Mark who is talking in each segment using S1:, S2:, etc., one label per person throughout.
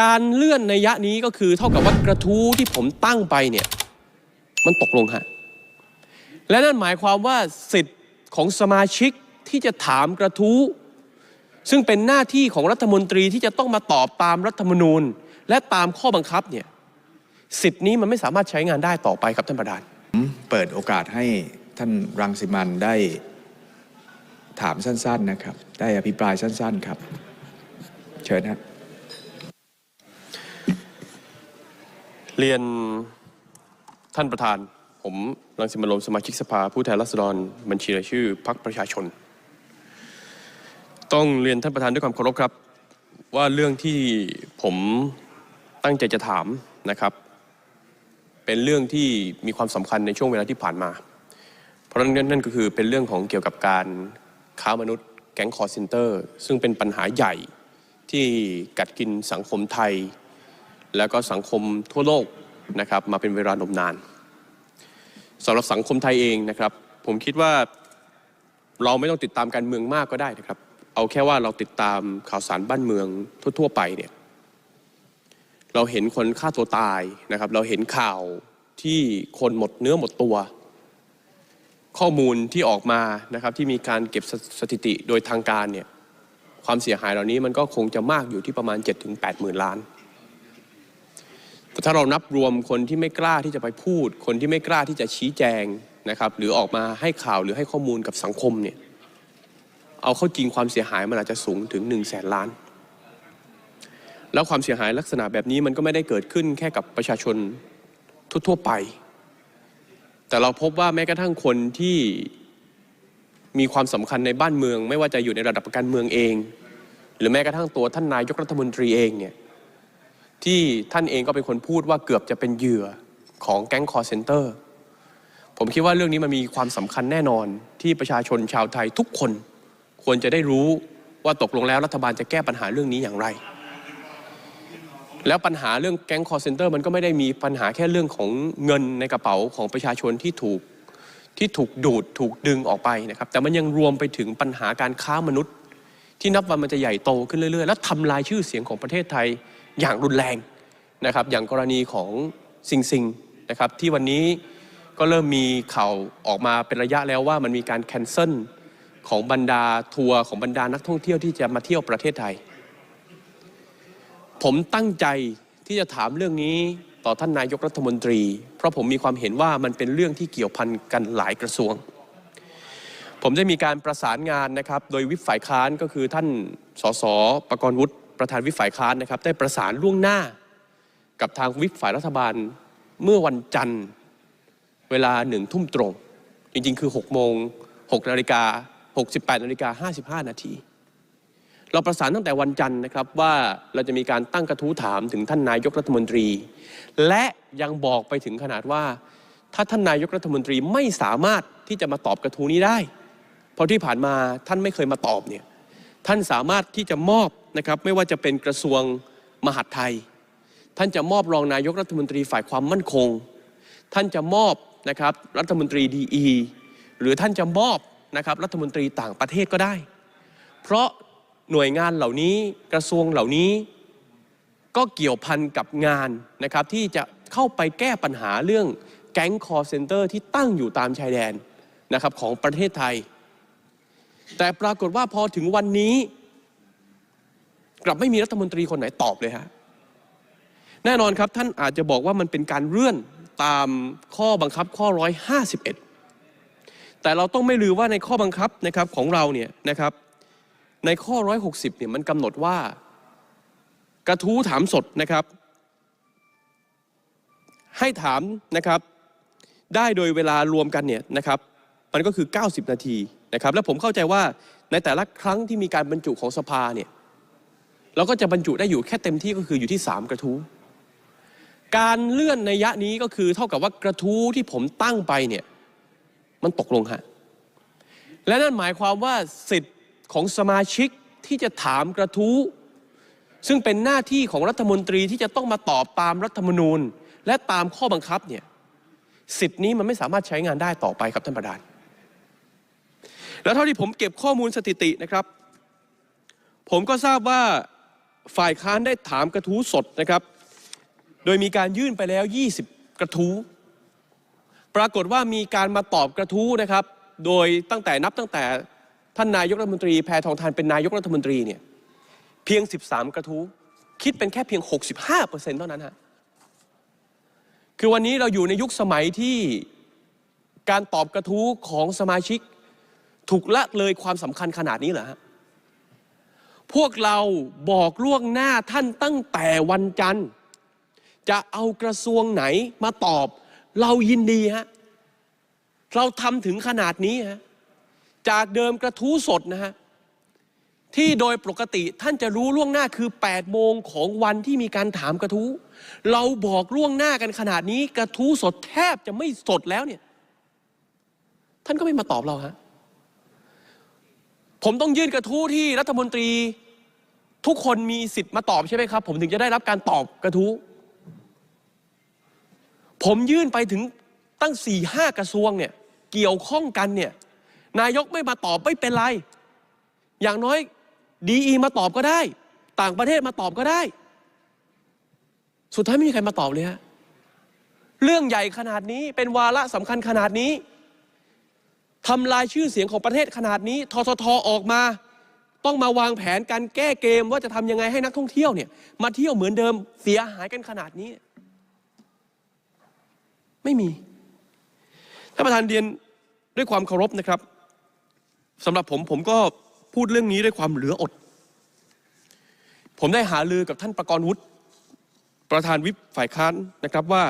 S1: การเลื่อนในยะนี้ก็คือเท่ากับว่ากระทู้ที่ผมตั้งไปเนี่ยมันตกลงฮะและนั่นหมายความว่าสิทธิ์ของสมาชิกที่จะถามกระทู้ ซึ่งเป็นหน้าที่ของรัฐมนตรีที่จะต้องมาตอบตามรัฐธรรมนูญ และตามข้อบังคับเนี่ยสิทธิ์นี้มันไม่สามารถใช้งานได้ต่อไปครับท่านประธาน
S2: เปิดโอกาสให้ท่านรังสิมันได้ถามสั้น ๆนะครับ ได้อภิปรายสั้น ๆ ครับ เชิญครับ
S1: เรียนท่านประธาน ผมรังสิมันต์โรมสมาชิกสภาผู้แทนราษฎรบัญชีรายชื่อพรรคประชาชน ต้องเรียนท่านประธานด้วยความเคารพครับ ว่าเรื่องที่ผมตั้งใจจะถามนะครับ เป็นเรื่องที่มีความสำคัญในช่วงเวลาที่ผ่านมา เพราะนั่นนั่นก็คือเป็นเรื่องของเกี่ยวกับการค้ามนุษย์แก๊งคอร์เซนเตอร์ ซึ่งเป็นปัญหาใหญ่ที่กัดกินสังคมไทย แล้วก็สังคมทั่วโลกนะครับมาเป็นเวลานมนานสำหรับสังคมไทยเองนะครับ ผมคิดว่าเราไม่ต้องติดตามการเมืองมากก็ได้นะครับ เอาแค่ว่าเราติดตามข่าวสารบ้านเมืองทั่ว ๆ ไปเนี่ยเราเห็นคนฆ่าตัวตายนะครับ เราเห็นข่าวที่คนหมดเนื้อหมดตัว ข้อมูลที่ออกมานะครับที่มีการเก็บสสถิติโดยทางการเนี่ยความเสียหายเหล่านี้มันก็คงจะมากอยู่ที่ประมาณ 7-8หมื่นล้าน ถ้าเรานับรวมคนที่ไม่กล้าที่จะไปพูด คนที่ไม่กล้าที่จะชี้แจงนะครับ หรือออกมาให้ข่าวหรือให้ข้อมูลกับสังคมเนี่ยเอาเข้าจริงความเสียหายมันอาจจะสูงถึง1นึ่งแสนล้าน แล้วความเสียหายลักษณะแบบนี้มันก็ไม่ได้เกิดขึ้นแค่กับประชาชนทั่วๆไป แต่เราพบว่าแม้กระทั่งคนที่มีความสำคัญในบ้านเมือง ไม่ว่าจะอยู่ในระดับการเมืองเอง หรือแม้กระทั่งตัวท่านนายกรัฐมนตรีเองเนี่ย ที่ท่านเองก็เป็นคนพูดว่าเกือบจะเป็นเหยื่อของแก๊งคอร์เซนเตอร์ผมคิดว่าเรื่องนี้มันมีความสำคัญแน่นอนที่ประชาชนชาวไทยทุกคนควรจะได้รู้ว่าตกลงแล้วรัฐบาลจะแก้ปัญหาเรื่องนี้อย่างไร แล้วปัญหาเรื่องแก๊งคอร์เซนเตอร์มันก็ไม่ได้มีปัญหาแค่เรื่องของเงินในกระเป๋าของประชาชนที่ถูกที่ถูกดูดถูกดึงออกไปนะครับ แต่มันยังรวมไปถึงปัญหาการค้ามนุษย์ ที่นับวันมันจะใหญ่โตขึ้นเรื่อยๆ และทำลายชื่อเสียงของประเทศไทย อย่างรุนแรงนะครับ อย่างกรณีของซิงซิงนะครับที่วันนี้ก็เริ่มมีข่าวออกมาเป็นระยะแล้วว่ามันมีการแคนเซิลของบรรดาทัวร์ของบรรดานักท่องเที่ยวที่จะมาเที่ยวประเทศไทย ผมตั้งใจที่จะถามเรื่องนี้ต่อท่านนายกรัฐมนตรี เพราะผมมีความเห็นว่ามันเป็นเรื่องที่เกี่ยวพันกันหลายกระทรวง ผมได้มีการประสานงานนะครับ โดยวิปฝ่ายค้านก็คือท่านสสประกรณ์วุฒิ ประธานวิปฝ่ายค้านนะครับ ได้ประสานล่วงหน้า กับทางวิปฝ่ายรัฐบาลเมื่อวันจันทร์เวลาหนึ่งทุ่มตรง จริงๆ คือ 6 โมง6นาฬิกา68นาฬิกา55 นาที เราประสานตั้งแต่วันจันทร์นะครับว่าเราจะมีการตั้งกระทู้ถามถึงท่านนายกรัฐมนตรี และยังบอกไปถึงขนาดว่า ถ้าท่านนายกรัฐมนตรีไม่สามารถที่จะมาตอบกระทู้นี้ได้ เพราะที่ผ่านมาท่านไม่เคยมาตอบเนี่ยท่านสามารถที่จะมอบ นะครับไม่ว่าจะเป็นกระทรวงมหาดไทย ท่านจะมอบรองนายกรัฐมนตรีฝ่ายความมั่นคง ท่านจะมอบนะครับรัฐมนตรีดีอีหรือท่านจะมอบนะครับรัฐมนตรีต่างประเทศก็ได้ เพราะหน่วยงานเหล่านี้กระทรวงเหล่านี้ ก็เกี่ยวพันกับงานนะครับที่จะเข้าไปแก้ปัญหาเรื่องแก๊งคอร์เซนเตอร์ที่ตั้งอยู่ตามชายแดนนะครับของประเทศไทย แต่ปรากฏว่าพอถึงวันนี้ กลับไม่มีรัฐมนตรีคนไหนตอบเลยฮะแน่นอนครับท่านอาจจะบอกว่ามันเป็นการเลื่อนตามข้อบังคับข้อ 151 แต่เราต้องไม่ลืมว่าในข้อบังคับนะครับของเราเนี่ยนะครับในข้อ 160เนี่ยมันกำหนดว่ากระทู้ถามสดนะครับ ให้ถามนะครับได้โดยเวลารวมกันเนี่ยนะครับมันก็คือ 90 นาทีนะครับและผมเข้าใจว่าในแต่ละครั้งที่มีการบรรจุของสภาเนี่ย เราก็จะบรรจุได้อยู่แค่เต็มที่ก็คืออยู่ที่ 3 กระทู้การเลื่อนในยะนี้ก็คือเท่ากับว่ากระทู้ที่ผมตั้งไปเนี่ยมันตกลงฮะและนั่นหมายความว่าสิทธิ์ของสมาชิกที่จะถามกระทู้ ซึ่งเป็นหน้าที่ของรัฐมนตรีที่จะต้องมาตอบตามรัฐธรรมนูญ และตามข้อบังคับเนี่ยสิทธิ์นี้มันไม่สามารถใช้งานได้ต่อไปครับท่านประธาน แล้วเท่าที่ผมเก็บข้อมูลสถิตินะครับ ผมก็ทราบว่า ฝ่ายค้านได้ถามกระทู้สดนะครับ โดยมีการยื่นไปแล้ว 20 กระทู้ ปรากฏว่ามีการมาตอบกระทู้นะครับ โดยตั้งแต่นับตั้งแต่ท่านนายกรัฐมนตรีแพทองทานเป็นนายกรัฐมนตรีเนี่ยเพียง 13 กระทู้ คิดเป็นแค่เพียง 65%เท่านั้นฮะคือวันนี้เราอยู่ในยุคสมัยที่การตอบกระทู้ของสมาชิก ถูกละเลยความสำคัญขนาดนี้เหรอฮะ พวกเราบอกล่วงหน้าท่านตั้งแต่วันจันทร์ จะเอากระทรวงไหนมาตอบ เรายินดีฮะเราทำถึงขนาดนี้ฮะจากเดิมกระทู้สดนะฮะที่โดยปกติท่านจะรู้ล่วงหน้าคือ 8 โมงของวันที่มีการถามกระทู้ เราบอกล่วงหน้ากันขนาดนี้ กระทู้สดแทบจะไม่สดแล้วเนี่ย ท่านก็ไม่มาตอบเราฮะ ผมต้องยื่นกระทู้ที่รัฐมนตรี ทุกคนมีสิทธิ์มาตอบใช่ไหมครับ ผมถึงจะได้รับการตอบกระทู้ ผมยื่นไปถึงตั้งสี่ห้ากระทรวงเนี่ยเกี่ยวข้องกันเนี่ยนายกไม่มาตอบไม่เป็นไร อย่างน้อยดีอีมาตอบก็ได้ ต่างประเทศมาตอบก็ได้ สุดท้ายไม่มีใครมาตอบเลยฮะเรื่องใหญ่ขนาดนี้เป็นวาระสำคัญขนาดนี้ ทำลายชื่อเสียงของประเทศขนาดนี้ทททออกมา ต้องมาวางแผนการแก้เกมว่าจะทำยังไงให้นักท่องเที่ยวเนี่ยมาเที่ยวเหมือนเดิมเสียหายกันขนาดนี้ ไม่มีท่านประธานเรียนด้วยความเคารพนะครับสำหรับผมผมก็พูดเรื่องนี้ด้วยความเหลืออด ผมได้หาลือกับท่านประกรณ์วุฒิประธานวิปฝ่ายค้านนะครับว่า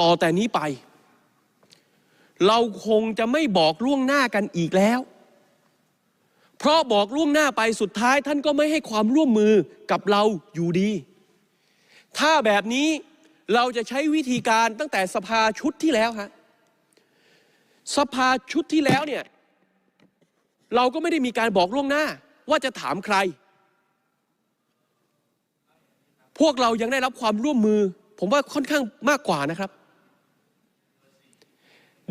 S1: ต่อแต่นี้ไป เราคงจะไม่บอกล่วงหน้ากันอีกแล้ว เพราะบอกล่วงหน้าไปสุดท้ายท่านก็ไม่ให้ความร่วมมือกับเราอยู่ดี ถ้าแบบนี้เราจะใช้วิธีการตั้งแต่สภาชุดที่แล้วฮะสภาชุดที่แล้วเนี่ยเราก็ไม่ได้มีการบอกล่วงหน้าว่าจะถามใคร พวกเรายังได้รับความร่วมมือ ผมว่าค่อนข้างมากกว่านะครับ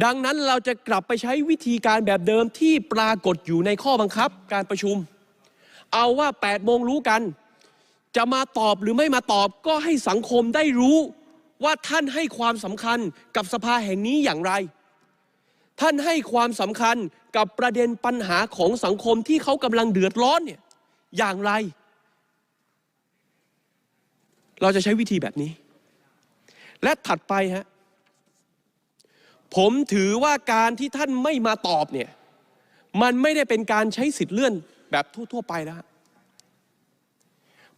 S1: ดังนั้นเราจะกลับไปใช้วิธีการแบบเดิมที่ปรากฏอยู่ในข้อบังคับการประชุม เอาว่า8โมงรู้กัน จะมาตอบหรือไม่มาตอบก็ให้สังคมได้รู้ว่าท่านให้ความสำคัญกับสภาแห่งนี้อย่างไร ท่านให้ความสำคัญกับประเด็นปัญหาของสังคมที่เขากำลังเดือดร้อนเนี่ยอย่างไร เราจะใช้วิธีแบบนี้ และถัดไปฮะ ผมถือว่าการที่ท่านไม่มาตอบเนี่ยมันไม่ได้เป็นการใช้สิทธิ์เลื่อนแบบทั่วๆไปแล้วฮะ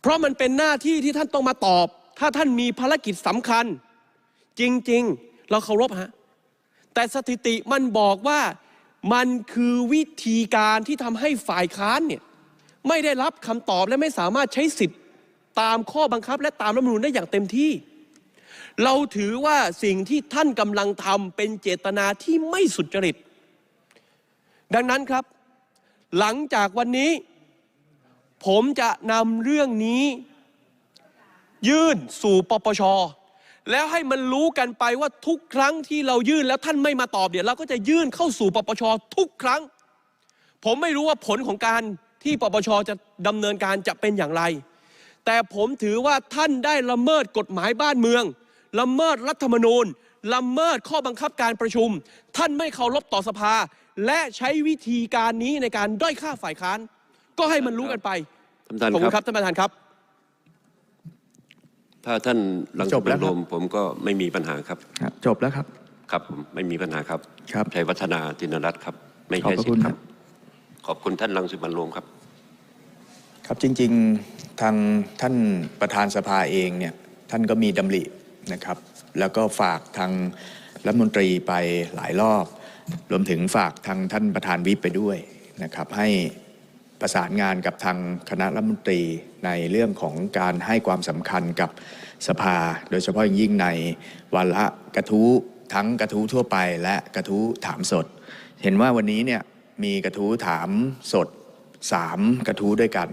S1: เพราะมันเป็นหน้าที่ที่ท่านต้องมาตอบ ถ้าท่านมีภารกิจสำคัญ จริงๆ เราเคารพฮะแต่สถิติมันบอกว่ามันคือวิธีการที่ทำให้ฝ่ายค้านเนี่ยไม่ได้รับคำตอบและไม่สามารถใช้สิทธิ์ ตามข้อบังคับและตามรัฐมนูญได้อย่างเต็มที่ เราถือว่าสิ่งที่ท่านกำลังทำเป็นเจตนาที่ไม่สุจริต ดังนั้นครับ หลังจากวันนี้ ผมจะนำเรื่องนี้ ยื่นสู่ปปช แล้วให้มันรู้กันไปว่าทุกครั้งที่เรายื่นแล้วท่านไม่มาตอบเดี๋ยวเราก็จะยื่นเข้าสู่ปปช ทุกครั้ง ผมไม่รู้ว่าผลของการที่ปปชจะดำเนินการจะเป็นอย่างไร แต่ผมถือว่าท่านได้ละเมิดกฎหมายบ้านเมือง ละเมิดรัฐธรรมนูญละเมิดข้อบังคับการประชุม ท่านไม่เคารพต่อสภา และใช้วิธีการนี้ในการด้อยค่าฝ่ายค้าน ก็ให้มันรู้กันไป
S3: ท่านประธาน
S1: ขอบคุณค
S3: ค
S1: รั
S3: รั
S1: บบท่านประธานครับ
S3: ถ้าท่านรัง
S2: จ
S3: สิ
S2: บแล้
S3: มั
S2: วนครับ
S3: โรมผมก็ไม่มีปัญหาครับ
S2: ครับจบแล้วครับ
S3: ครับผมไม่มีปัญหาครับ
S2: ครับ
S3: ชัยวัฒนาจินรัตน์ครับ ไม่
S2: ขอบ
S3: ใช่
S2: พระ
S3: สิท
S2: คุณ
S3: ธิ์ค
S2: ครั
S3: รับ บ ขอบคุณท่านรังสิมันโรมครับ
S2: ครับจริงๆทางท่านประธานสภาเองเนี่ยท่านก็มีดำริ นะครับ แล้วก็ฝากทางรัฐมนตรีไปหลายรอบ รวมถึงฝากทางท่านประธานวิปไปด้วยนะครับ ให้ประสานงานกับทางคณะรัฐมนตรีในเรื่องของการให้ความสำคัญกับสภา โดยเฉพาะอย่างยิ่งในวาระกระทู้ทั้งกระทู้ทั่วไปและกระทู้ถามสด เห็นว่าวันนี้เนี่ยมีกระทู้ถามสดสามกระทู้ด้วยกัน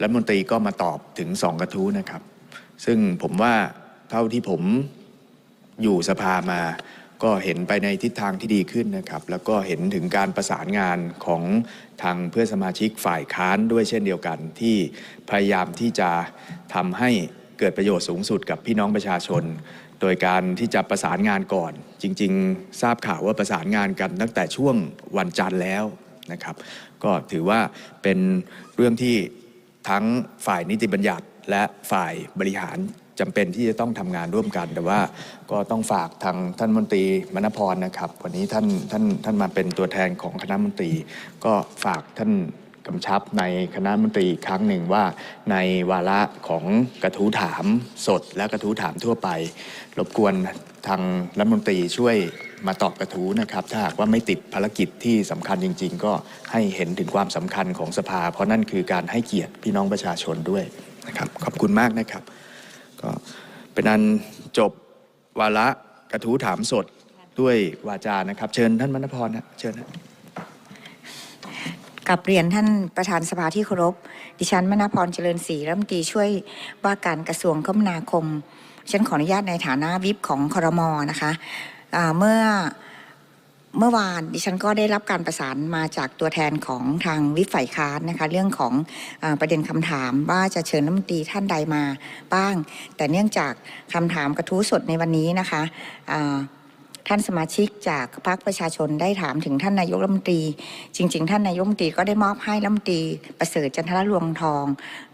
S2: รัฐมนตรีก็มาตอบถึงสองกระทู้นะครับ ซึ่งผมว่า เท่าที่ผมอยู่สภามาก็เห็นไปในทิศทางที่ดีขึ้นนะครับ แล้วก็เห็นถึงการประสานงานของทางเพื่อนสมาชิกฝ่ายค้านด้วยเช่นเดียวกันที่พยายามที่จะทำให้เกิดประโยชน์สูงสุดกับพี่น้องประชาชน โดยการที่จะประสานงานก่อน จริง ๆ ทราบข่าวว่าประสานงานกันตั้งแต่ช่วงวันจันทร์แล้วนะครับ ก็ถือว่าเป็นเรื่องที่ทั้งฝ่ายนิติบัญญัติและฝ่ายบริหาร จำเป็นที่จะต้องทำงานร่วมกัน แต่ว่าก็ต้องฝากทางท่านมนตรีมณพรนะครับ วันนี้ท่านท่านท่านมาเป็นตัวแทนของคณะมนตรี ก็ฝากท่านกำชับในคณะมนตรีครั้งหนึ่งว่าในวาระของกระทู้ถามสดและกระทู้ถามทั่วไป รบกวนทางรัฐมนตรีช่วยมาตอบกระทู้นะครับ ถ้าหากว่าไม่ติดภารกิจที่สำคัญจริง ๆ ก็ให้เห็นถึงความสำคัญของสภา เพราะนั่นคือการให้เกียรติพี่น้องประชาชนด้วยนะครับ ขอบคุณมากนะครับ ก็เป็นอันจบวาระกระทู้ถามสดด้วยวาจานะครับ เชิญท่านมณพรนะเชิญนะ
S4: กับเรียนท่านประธานสภาที่เคารพ ดิฉันมณพรเจริญศรีรัฐมนตรีช่วยว่าการกระทรวงคมนาคม ฉันขออนุญาตในฐานะวิปของคอรมอนะคะะเมื่อ เมื่อวานดิฉันก็ได้รับการประสานมาจากตัวแทนของทางวิฝ่ายค้านนะคะเรื่องของอประเด็นคำถามว่าจะเชิญรัฐมนตรีท่านใดมาบ้าง แต่เนื่องจากคำถามกระทู้สดในวันนี้นะคะท่านสมาชิกจากพรรคประชาชนได้ถามถึงท่านนายกรัฐมนตรี จริง ๆ ท่านนายกรัฐมนตรีก็ได้มอบให้รัฐมนตรีประเสริฐจันทรรวงทอง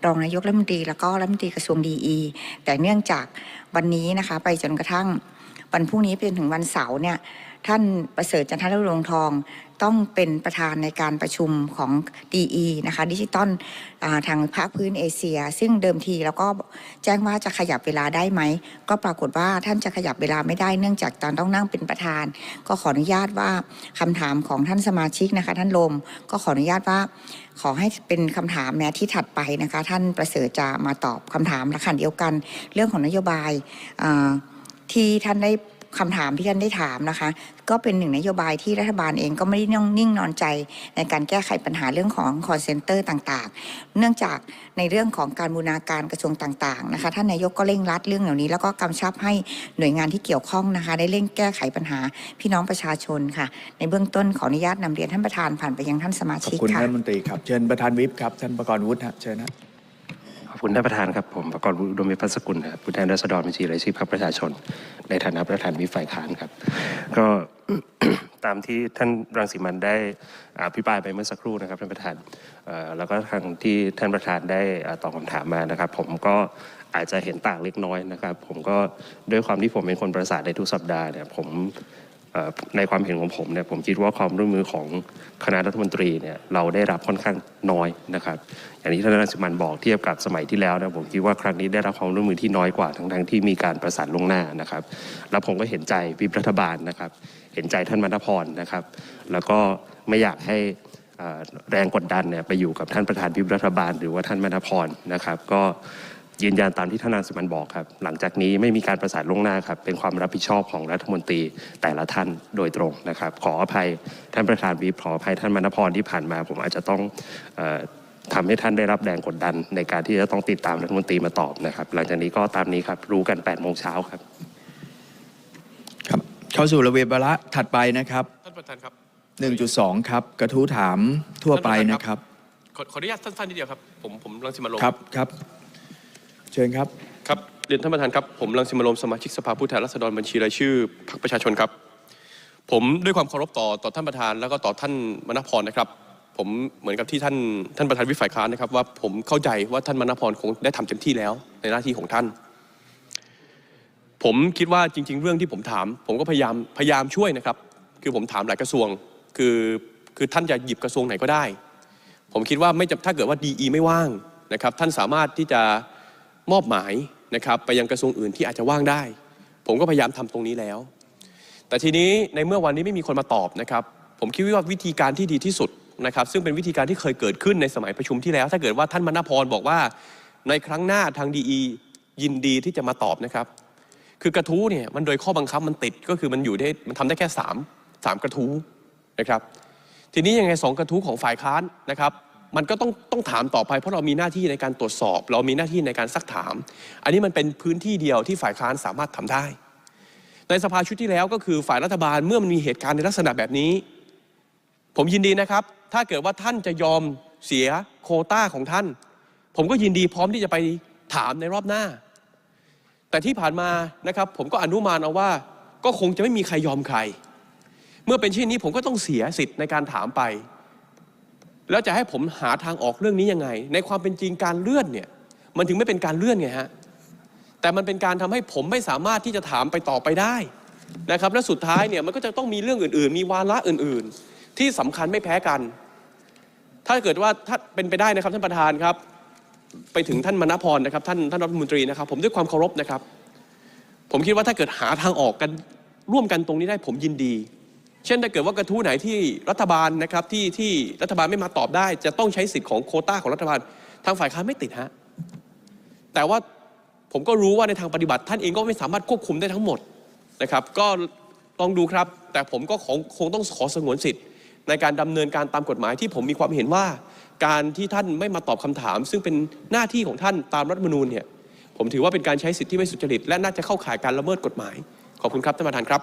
S4: รองนายกรัฐมนตรีแล้วก็รัฐมนตรีกระทรวงดีอีแต่เนื่องจากวันนี้นะคะไปจนกระทั่งวันพรุ่งนี้ไปจนถึงวันเสาร์เนี่ย ท่านประเสริฐจันทรรงทองต้องเป็นประธานในการประชุมของ DE นะคะดิจิตอลทางภาคพื้นเอเชีย ซึ่งเดิมทีแล้วก็แจ้งว่าจะขยับเวลาได้ไหม ก็ปรากฏว่าท่านจะขยับเวลาไม่ได้เนื่องจากตอนต้องนั่งเป็นประธาน ก็ขออนุญาตว่าคำถามของท่านสมาชิกนะคะ ท่านลมก็ขออนุญาตว่าขอให้เป็นคำถามในอาที่ถัดไปนะคะ ท่านประเสริฐจะมาตอบคำถามและขันเดียวกัน เรื่องของนโยบายที่ท่านได้ คำถามที่ท่านได้ถามนะคะ ก็เป็นหนึ่งนโยบายที่รัฐบาลเองก็ไม่ได้นิ่งนอนใจในการแก้ไขปัญหาเรื่องของ call center ต่างๆ เนื่องจากในเรื่องของการบูรณาการกระทรวงต่างๆนะคะท่านนายกก็เร่งรัดเรื่องเหล่านี้ แล้วก็กำชับให้หน่วยงานที่เกี่ยวข้องนะคะ ได้เร่งแก้ไขปัญหาพี่น้องประชาชนค่ะ ในเบื้องต้นขออนุญาตนำเรียนท่านประธานผ่านไปยังท่านสมาชิก
S2: คุณ
S4: ค่ะ
S2: ท่านรัฐมนตรีครับเชิญประธานวิปครับท่านประกรณ์วุฒิเชิญนะ
S5: ขอบคุณท่านประธานครับ ผมประกอบอุดมวิพัฒสกุลครับผู้แทนราษฎรบัญชีรายชื่อพรรคประชาชน ในฐานะประธานวิฝ่ายค้านครับ ก็ตามที่ท่านรังสิมันได้อภิปรายไปเมื่อสักครู่นะครับท่านประธานแล้วก็ทางที่ท่านประธานได้ตอบคำถามมานะครับ ผมก็อาจจะเห็นต่างเล็กน้อยนะครับ ผมก็ด้วยความที่ผมเป็นคนประสานในทุกสัปดาห์เนี่ยผม ในความเห็นของผมเนี่ยผมคิดว่าความร่วมมือของคณะรัฐมนตรีเนี่ยเราได้รับค่อนข้างน้อยนะครับ อย่างที่ท่านรังสิมันบอกเทียบกับสมัยที่แล้วนะผมคิดว่าครั้งนี้ได้รับความร่วมมือที่น้อยกว่าทั้งที่มีการประสานล่วงหน้านะครับ แล้วผมก็เห็นใจวิปรัฐบาลนะครับ เห็นใจท่านมณพรนะครับ แล้วก็ไม่อยากให้แรงกดดันเนี่ยไปอยู่กับท่านประธานวิปรัฐบาล หรือว่าท่านมณพรนะครับ ก็ ยืนยันตามที่ท่านรังสิมันบอกครับ หลังจากนี้ไม่มีการประสานล่วงหน้าครับ เป็นความรับผิดชอบของรัฐมนตรีแต่ละท่านโดยตรงนะครับ ขออภัยท่านประธานวิปขออภัยท่านมณพรที่ผ่านมา ผมอาจจะต้องเออทำให้ท่านได้รับแรงกดดัน ในการที่จะต้องติดตามรัฐมนตรีมาตอบนะครับ หลังจากนี้ก็ตามนี้ครับ รู้กัน8โมงเช้าครับ
S2: ครับ เข้าสู่ระเบียบวาระถัดไปนะครับ
S1: ท่านประธานครับ
S2: 1.2 ครับ กระทู้ถามทั่วไปนะครับ
S1: ขอขออนุญาตสั้นๆนิดเดียวครับ ผมผมรังสิมันโรม
S2: ครับครับ เชิญครับ
S1: ครับเรียนท่านประธานครับ ผมรังสิมันโรมสมาชิกสภาผู้แทนราษฎรบัญชีรายชื่อพรรคประชาชนครับ ผมด้วยความเคารพต่อต่อท่านประธานแล้วก็ต่อท่านมณพรนะครับ ผมเหมือนกับที่ท่านท่านประธานวิฝ่ายค้านนะครับว่าผมเข้าใจว่าท่านมณพรคงได้ทำเต็มที่แล้วในหน้าที่ของท่าน ผมคิดว่าจริง ๆ เรื่องที่ผมถาม ผมก็พยายามพยายามช่วยนะครับ คือผมถามหลายกระทรวง คือคือท่านจะหยิบกระทรวงไหนก็ได้ ผมคิดว่าไม่จะถ้าเกิดว่าดีไม่ว่างนะครับ ท่านสามารถที่จะ มอบหมายนะครับไปยังกระทรวงอื่นที่อาจจะว่างได้ ผมก็พยายามทำตรงนี้แล้ว แต่ทีนี้ในเมื่อวันนี้ไม่มีคนมาตอบนะครับ ผมคิดว่าวิธีการที่ดีที่สุดนะครับ ซึ่งเป็นวิธีการที่เคยเกิดขึ้นในสมัยประชุมที่แล้ว ถ้าเกิดว่าท่านมณพรบอกว่า ในครั้งหน้าทางดียินดีที่จะมาตอบนะครับ คือกระทู้เนี่ยมันโดยข้อบังคับมันติดก็คือมันอยู่ได้มันทำได้แค่สามสามกระทู้นะครับ ทีนี้ยังไงสองกระทู้ของฝ่ายค้านนะครับ มันก็ต้องต้องถามต่อไปเพราะเรามีหน้าที่ในการตรวจสอบ เรามีหน้าที่ในการซักถาม อันนี้มันเป็นพื้นที่เดียวที่ฝ่ายค้านสามารถทำได้ ในสภาชุดที่แล้วก็คือฝ่ายรัฐบาลเมื่อมันมีเหตุการณ์ในลักษณะแบบนี้ ผมยินดีนะครับ ถ้าเกิดว่าท่านจะยอมเสียโคต้าของท่าน ผมก็ยินดีพร้อมที่จะไปถามในรอบหน้า แต่ที่ผ่านมานะครับ ผมก็อนุมานเอาว่า ก็คงจะไม่มีใครยอมใคร เมื่อเป็นเช่นนี้ผมก็ต้องเสียสิทธิ์ในการถามไป แล้วจะให้ผมหาทางออกเรื่องนี้ยังไง ในความเป็นจริงการเลื่อนเนี่ยมันถึงไม่เป็นการเลื่อนไงฮะแต่มันเป็นการทำให้ผมไม่สามารถที่จะถามไปต่อไปได้นะครับและสุดท้ายเนี่ยมันก็จะต้องมีเรื่องอื่น ๆ มีวาระอื่น ๆ ที่สำคัญไม่แพ้กัน ถ้าเกิดว่าถ้าเป็นไปได้นะครับท่านประธานครับ ไปถึงท่านมณพรนะครับท่านท่านรัฐมนตรีนะครับ ผมด้วยความเคารพนะครับ ผมคิดว่าถ้าเกิดหาทางออกกันร่วมกันตรงนี้ได้ผมยินดี เช่นถ้าเกิดว่ากระทู้ไหนที่รัฐบาลนะครับที่ที่รัฐบาลไม่มาตอบได้ จะต้องใช้สิทธิ์ของโคต้าของรัฐบาล ทางฝ่ายค้านไม่ติดฮะแต่ว่าผมก็รู้ว่าในทางปฏิบัติ ท่านเองก็ไม่สามารถควบคุมได้ทั้งหมดนะครับ ก็ลองดูครับ แต่ผมก็ของคงต้องขอสงวนสิทธิ์ ในการดำเนินการตามกฎหมายที่ผมมีความเห็นว่า การที่ท่านไม่มาตอบคำถาม ซึ่งเป็นหน้าที่ของท่านตามรัฐธรรมนูญเนี่ยผมถือว่าเป็นการใช้สิทธิที่ไม่สุจริต และน่าจะเข้าข่ายการละเมิดกฎหมาย ขอบคุณครับท่านประธานครับ